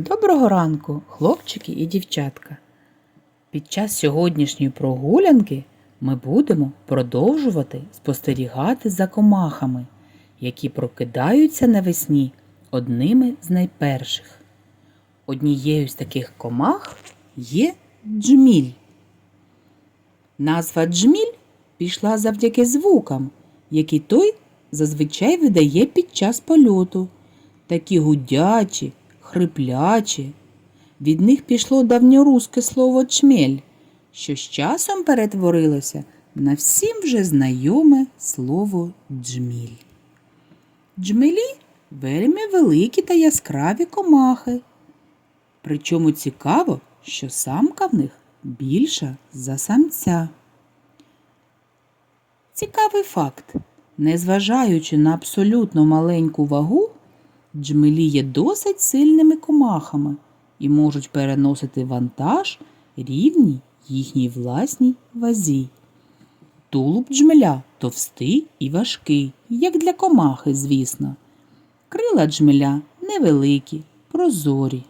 Доброго ранку, хлопчики і дівчатка. Під час сьогоднішньої прогулянки ми будемо продовжувати спостерігати за комахами, які прокидаються навесні одними з найперших. Однією з таких комах є джміль. Назва джміль пішла завдяки звукам, які той зазвичай видає під час польоту. Такі гудячі, хриплячі. Від них пішло давньоруське слово чмель, що з часом перетворилося на всім вже знайоме слово джміль. Джмелі вельми великі та яскраві комахи. Причому цікаво, що самка в них більша за самця. Цікавий факт. Незважаючи на абсолютно маленьку вагу, джмелі є досить сильними комахами і можуть переносити вантаж рівній їхній власній вазі. Тулуб джмеля товстий і важкий, як для комахи, звісно. Крила джмеля невеликі, прозорі.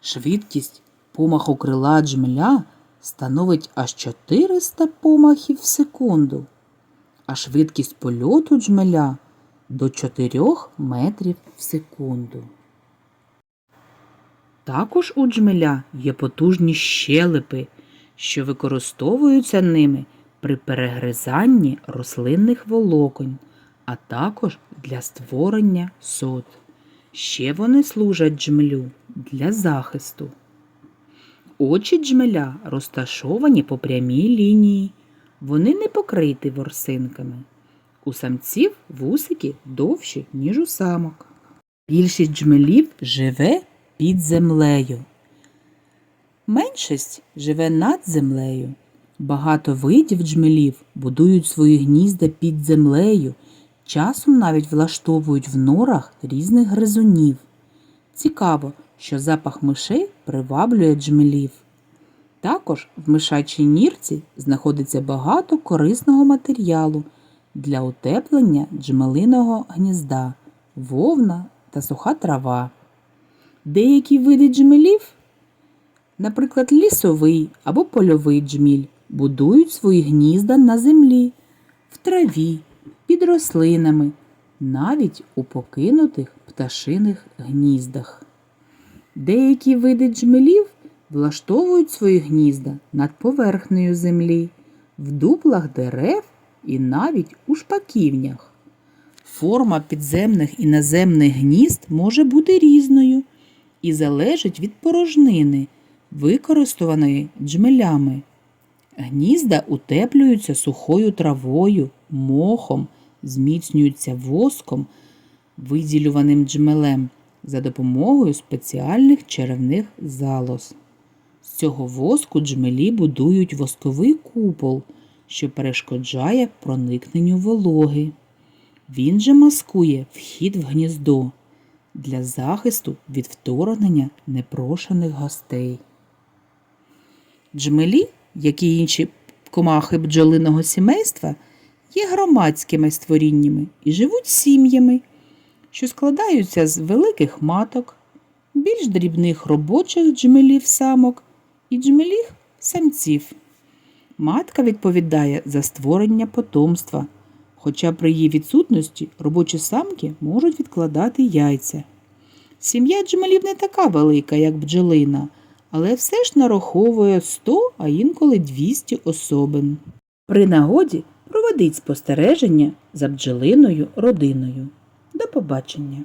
Швидкість помаху крила джмеля становить аж 400 помахів в секунду, а швидкість польоту джмеля до 4 метрів в секунду. Також у джмеля є потужні щелепи, що використовуються ними при перегризанні рослинних волоконь, а також для створення сот. Ще вони служать джмелю для захисту. Очі джмеля розташовані по прямій лінії. Вони не покриті ворсинками. У самців вусики довші, ніж у самок. Більшість джмелів живе під землею. Меншість живе над землею. Багато видів джмелів будують свої гнізда під землею, часом навіть влаштовують в норах різних гризунів. Цікаво, що запах мишей приваблює джмелів. Також в мишачій нірці знаходиться багато корисного матеріалу для утеплення джмелиного гнізда, вовна та суха трава. Деякі види джмелів, наприклад, лісовий або польовий джміль, будують свої гнізда на землі, в траві, під рослинами, навіть у покинутих пташиних гніздах. Деякі види джмелів влаштовують свої гнізда над поверхнею землі, в дуплах дерев і навіть у шпаківнях. Форма підземних і наземних гнізд може бути різною і залежить від порожнини, використаної джмелями. Гнізда утеплюються сухою травою, мохом, зміцнюються воском, виділюваним джмелем за допомогою спеціальних черевних залоз. З цього воску джмелі будують восковий купол, що перешкоджає проникненню вологи. Він же маскує вхід в гніздо для захисту від вторгнення непрошених гостей. Джмелі, як і інші комахи бджолиного сімейства, є громадськими створіннями і живуть сім'ями, що складаються з великих маток, більш дрібних робочих джмелів самок і джмелів самців. Матка відповідає за створення потомства, хоча при її відсутності робочі самки можуть відкладати яйця. Сім'я джмелів не така велика, як бджолина, але все ж нараховує 100, а інколи 200 особин. При нагоді проведіть спостереження за бджолиною родиною. До побачення!